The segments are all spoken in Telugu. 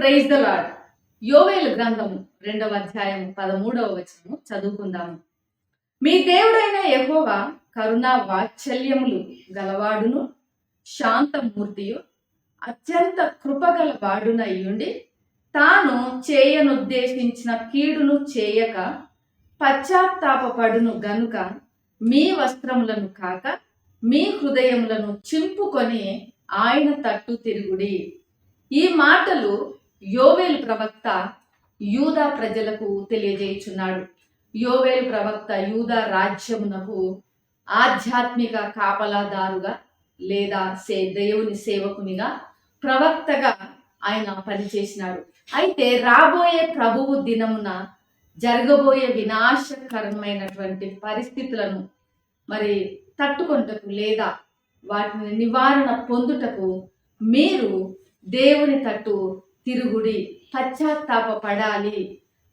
ప్రైజ్ ద లాడ్ యోవేలు గ్రంథము రెండవ అధ్యాయం పదమూడవ వచనము చదువుకుందాము. మీ దేవుడైన యహోవా కరుణా వాత్సల్యములు గలవాడును శాంతమూర్తియు అత్యంత కృపగల వాడునయ్యుండి తాను చేయనుద్దేశించిన కీడును చేయక పశ్చాత్తాపపడును గనుక మీ వస్త్రములను కాక మీ హృదయములను చింపుకొని ఆయన తట్టు తిరుగుడి. ఈ మాటలు యోవేలు ప్రవక్త యూదా ప్రజలకు తెలియజేయుచున్నాడు. యోవేలు ప్రవక్త యూదా రాజ్యమునకు ఆధ్యాత్మిక కాపలాదారుగా లేదా సే దేవుని సేవకునిగా ప్రవక్తగా ఆయన పనిచేసినాడు. అయితే రాబోయే ప్రభువు దినమున జరగబోయే వినాశకరమైనటువంటి పరిస్థితులను మరి తట్టుకుంటకు లేదా వాటిని నివారణ పొందుటకు మీరు దేవుని తట్టు తిరుగుడి పశ్చాత్తాప పడాలి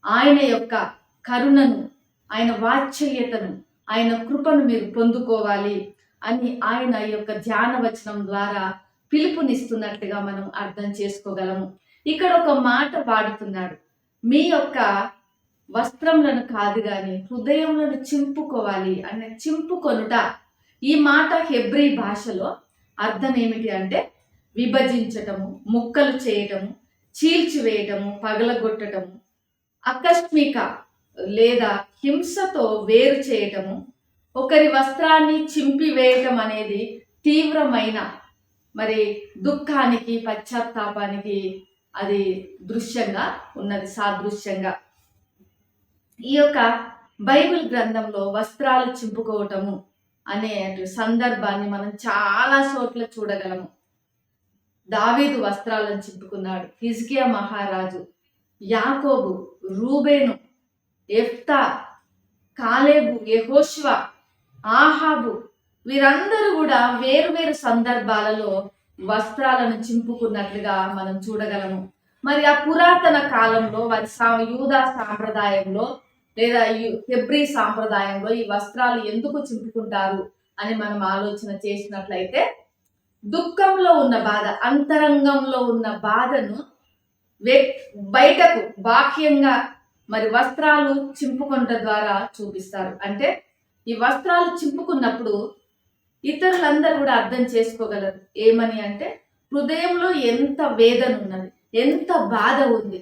ఆయన యొక్క కరుణను ఆయన వాత్సల్యతను ఆయన కృపను మీరు పొందుకోవాలి అని ఆయన యొక్క ధ్యాన వచనం ద్వారా పిలుపునిస్తున్నట్టుగా మనం అర్థం చేసుకోగలము. ఇక్కడ ఒక మాట వాడుతున్నాడు. మీ యొక్క వస్త్రములను కాదు కానీ హృదయములను చింపుకోవాలి అనే చింపుకొనుట. ఈ మాట హెబ్రీ భాషలో అర్థం ఏమిటి అంటే విభజించటము ముక్కలు చేయటము చీల్చివేయటము పగలగొట్టడము ఆకస్మిక లేదా హింసతో వేరు చేయటము ఒకరి వస్త్రాన్ని చింపివేయటం అనేది తీవ్రమైన మరి దుఃఖానికి పశ్చాత్తాపానికి అది దృశ్యంగా ఉన్నది సాదృశ్యంగా. ఈ యొక్క బైబిల్ గ్రంథంలో వస్త్రాలు చింపుకోవటము అనే సందర్భాన్ని మనం చాలా చోట్ల చూడగలము. దావీదు వస్త్రాలను చింపుకున్నాడు. హిజ్కియా మహారాజు యాకోబు రూబేను ఎఫ్తా కాలేబు యహోష్వ ఆహాబు వీరందరూ కూడా వేరు వేరు సందర్భాలలో వస్త్రాలను చింపుకున్నట్లుగా మనం చూడగలము. మరి ఆ పురాతన కాలంలో వారి సా యూదా సాంప్రదాయంలో లేదా హెబ్రి హెబ్రీ సాంప్రదాయంలో ఈ వస్త్రాలు ఎందుకు చింపుకుంటారు అని మనం ఆలోచన చేసినట్లయితే దుఃఖంలో ఉన్న బాధ అంతరంగంలో ఉన్న బాధను బయటకు బాహ్యంగా మరి వస్త్రాలు చింపుకుంట ద్వారా చూపిస్తారు. అంటే ఈ వస్త్రాలు చింపుకున్నప్పుడు ఇతరులందరూ కూడా అర్థం చేసుకోగలరు. ఏమని అంటే హృదయంలో ఎంత వేదన ఉన్నది ఎంత బాధ ఉంది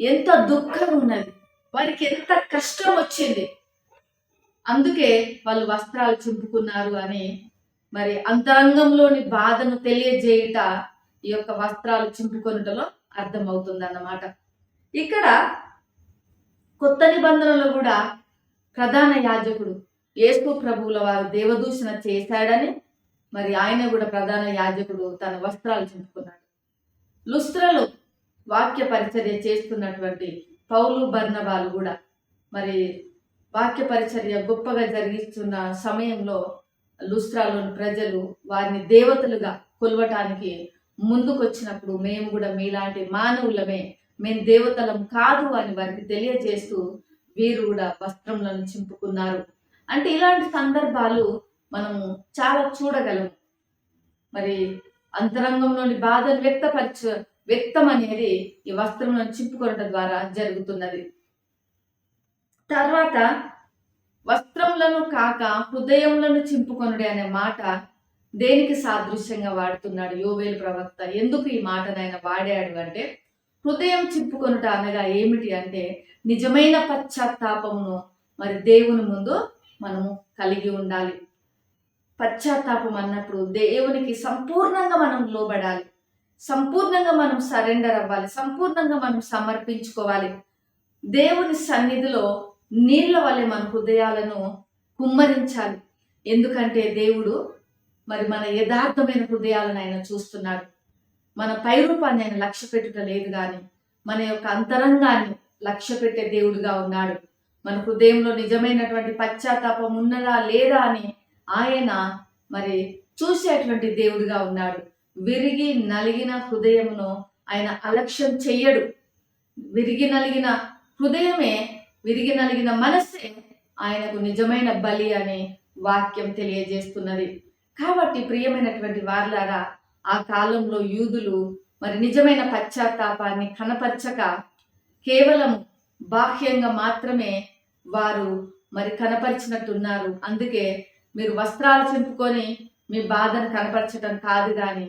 ఎంత దుఃఖం ఉన్నది వారికి ఎంత కష్టం వచ్చింది. అందుకే వాళ్ళు వస్త్రాలు చింపుకున్నారు అని మరి అంతరంగంలోని బాధను తెలియజేయుట ఈ యొక్క వస్త్రాలు చింపుకొనుటలో అర్థమవుతుంది అన్నమాట ఇక్కడ కొత్త నిబంధనలో కూడా ప్రధాన యాజకుడు యేసు ప్రభువుల వారు దేవదూషణ చేశాడని మరి ఆయన కూడా ప్రధాన యాజకుడు తన వస్త్రాలు చింపుకున్నాడు. లుస్త్రలు వాక్య పరిచర్య చేస్తున్నటువంటి పౌలు బర్ణబాలు కూడా మరి వాక్య పరిచర్య గొప్పగా జరిగిస్తున్న సమయంలో లుస్త్రాలోని ప్రజలు వారిని దేవతలుగా కొలవటానికి ముందుకొచ్చినప్పుడు మేము కూడా మీలాంటి మానవులమే మేము దేవతలం కాదు అని వారికి తెలియజేస్తూ వీరు కూడా వస్త్రములను చింపుకున్నారు. అంటే ఇలాంటి సందర్భాలు మనము చాలా చూడగలము మరి అంతరంగంలోని బాధను వ్యక్తపరచ వ్యక్తం అనేది ఈ వస్త్రములను చింపుకోవడం ద్వారా జరుగుతున్నది. తర్వాత వస్త్రములను కాక హృదయములను చింపుకొనుడే అనే మాట దేనికి సాదృశ్యంగా వాడుతున్నాడు యోవేలు ప్రవక్త? ఎందుకు ఈ మాటను ఆయన వాడాడు అంటే హృదయం చింపుకొనుట అనగా ఏమిటి అంటే నిజమైన పశ్చాత్తాపమును మరి దేవుని ముందు మనము కలిగి ఉండాలి. పశ్చాత్తాపం అన్నప్పుడు దేవునికి సంపూర్ణంగా మనం లోబడాలి. సంపూర్ణంగా మనం సరెండర్ అవ్వాలి. సంపూర్ణంగా మనం సమర్పించుకోవాలి. దేవుని సన్నిధిలో నీళ్ళ వల్లే మన హృదయాలను కుమ్మరించాలి. ఎందుకంటే దేవుడు మరి మన యథార్థమైన హృదయాలను ఆయన చూస్తున్నాడు. మన పైరూపాన్ని ఆయన లక్ష్య పెట్టుట లేదు కానీ మన యొక్క అంతరంగాన్ని లక్ష్య పెట్టే దేవుడుగా ఉన్నాడు. మన హృదయంలో నిజమైనటువంటి పశ్చాత్తాపం ఉన్నదా లేదా అని ఆయన మరి చూసేటువంటి దేవుడుగా ఉన్నాడు. విరిగి నలిగిన హృదయమును ఆయన అలక్ష్యం చెయ్యడు. విరిగి నలిగిన హృదయమే విరిగి నలిగిన మనస్సే ఆయనకు నిజమైన బలి అనే వాక్యం తెలియజేస్తున్నది. కాబట్టి ప్రియమైనటువంటి వార్లారా ఆ కాలంలో యూదులు మరి నిజమైన పశ్చాత్తాపాన్ని కనపరచక కేవలం బాహ్యంగా మాత్రమే వారు మరి కనపరిచినట్టున్నారు. అందుకే మీరు వస్త్రాలు చింపుకొని మీ బాధను కనపరచడం కాదు కానీ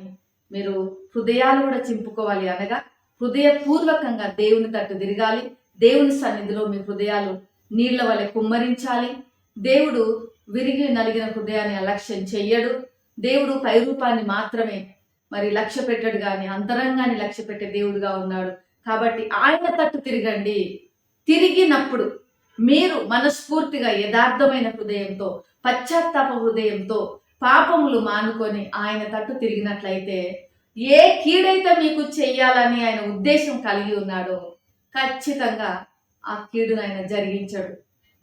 మీరు హృదయాలు కూడా చింపుకోవాలి అనగా హృదయపూర్వకంగా దేవుని తట్టు తిరగాలి. దేవుని సన్నిధిలో మీ హృదయాలు నీళ్ళ వలె కుమ్మరించాలి. దేవుడు విరిగి నలిగిన హృదయాన్ని అలక్ష్యం చెయ్యడు. దేవుడు పైరూపాన్ని మాత్రమే మరి లక్ష్య పెట్టడు కానీ అంతరంగాన్ని లక్ష్య పెట్టే దేవుడుగా ఉన్నాడు. కాబట్టి ఆయన తట్టు తిరగండి. తిరిగినప్పుడు మీరు మనస్ఫూర్తిగా యథార్థమైన హృదయంతో పశ్చాత్తాప హృదయంతో పాపములు మానుకొని ఆయన తట్టు తిరిగినట్లయితే ఏ కీడైతే మీకు చెయ్యాలని ఆయన ఉద్దేశం కలిగి ఉన్నాడో ఖచ్చితంగా ఆ కీడును ఆయన జరిగించాడు.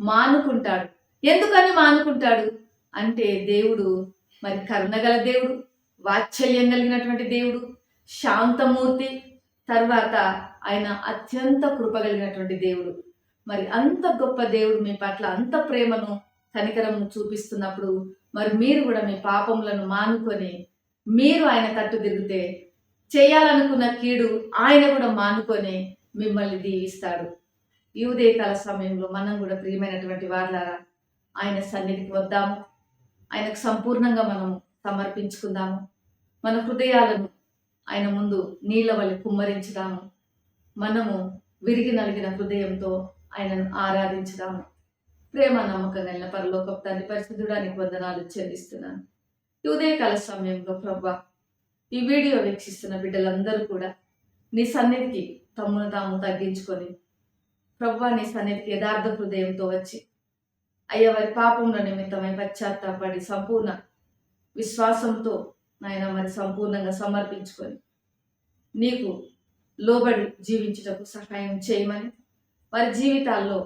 మానుకుంటాడు. ఎందుకని మానుకుంటాడు? అంటే దేవుడు మరి కరుణగల దేవుడు వాత్సల్యం కలిగినటువంటి దేవుడు శాంతమూర్తి తర్వాత ఆయన అత్యంత కృప కలిగినటువంటి దేవుడు. మరి అంత గొప్ప దేవుడు మీ పట్ల అంత ప్రేమను కనికరమును చూపిస్తున్నప్పుడు మరి మీరు కూడా మీ పాపములను మానుకొని మీరు ఆయన తట్టు తిరిగితే చేయాలనుకున్న కీడు ఆయన కూడా మానుకొని మిమ్మల్ని దీవిస్తాడు. ఈ ఉదయకాల సమయంలో మనం కూడా ప్రియమైనటువంటి వారులారా ఆయన సన్నిధికి వద్దాము. ఆయనకు సంపూర్ణంగా మనం సమర్పించుకుందాము. మన హృదయాలను ఆయన ముందు నీళ్ళ వల్ల కుమ్మరించుదాము. మనము విరిగి నలిగిన హృదయంతో ఆయనను ఆరాధించుదాము. ప్రేమ నమ్మకం కలిగిన పరలోక తండ్రి పరిశుద్ధుడానికి వందనాలు చెల్లిస్తున్నాను. ఈ ఉదయకాల సమయంలో ప్రభా ఈ వీడియో వీక్షిస్తున్న బిడ్డలందరూ కూడా నీ సన్నిధికి తమ్మును తాము తగ్గించుకొని ప్రభు నీ సన్నిధికి యథార్థ హృదయంతో వచ్చి అయ్యా వారి పాపముల నిమిత్తమై పశ్చాత్తాపడి సంపూర్ణ విశ్వాసంతో నాయన మరి సంపూర్ణంగా సమర్పించుకొని నీకు లోబడి జీవించుటకు సహాయం చేయమని వారి జీవితాల్లో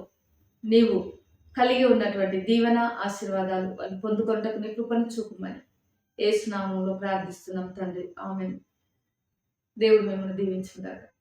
నీవు కలిగి ఉన్నటువంటి దీవెన ఆశీర్వాదాలు వాళ్ళు పొందుకొనటకు నీ కృపను చూపమని ఏసునామంలో ప్రార్థిస్తున్నాం తండ్రి. ఆమె దేవుడు మిమ్మల్ని దీవించుగాక